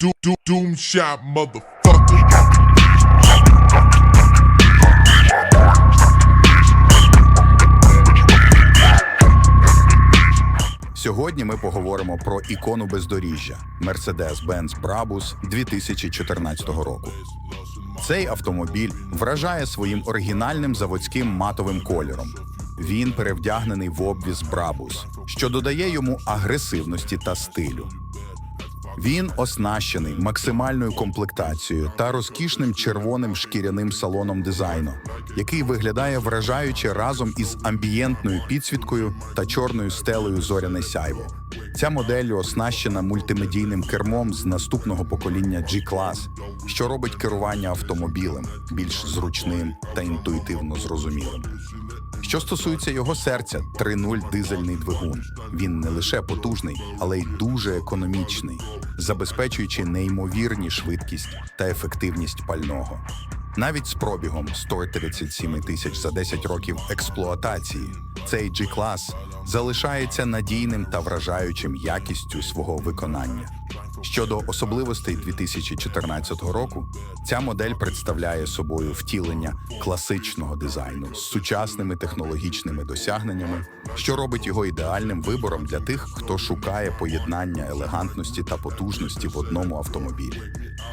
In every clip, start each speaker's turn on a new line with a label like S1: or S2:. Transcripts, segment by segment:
S1: do, do, doom shot, motherfucker.
S2: Сьогодні ми поговоримо про ікону бездоріжжя Mercedes-Benz Brabus 2014 року. Цей автомобіль вражає своїм оригінальним заводським матовим кольором. Він перевдягнений в обвіз Brabus, що додає йому агресивності та стилю. Він оснащений максимальною комплектацією та розкішним червоним шкіряним салоном дизайну, який виглядає вражаюче разом із амбієнтною підсвіткою та чорною стелею зоряне сяйво. Ця модель оснащена мультимедійним кермом з наступного покоління G-Class, що робить керування автомобілем більш зручним та інтуїтивно зрозумілим. Що стосується його серця, 3.0 дизельний двигун. Він не лише потужний, але й дуже економічний, забезпечуючи неймовірні швидкість та ефективність пального. Навіть з пробігом 137 тисяч за 10 років експлуатації, цей G-клас залишається надійним та вражаючим якістю свого виконання. Щодо особливостей 2014 року, ця модель представляє собою втілення класичного дизайну з сучасними технологічними досягненнями, що робить його ідеальним вибором для тих, хто шукає поєднання елегантності та потужності в одному автомобілі.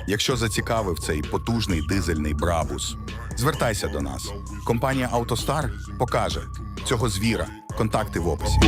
S2: Якщо зацікавив цей потужний дизельний Брабус, звертайся до нас. Компанія «АвтоСтар» покаже цього звіра. Контакти в описі.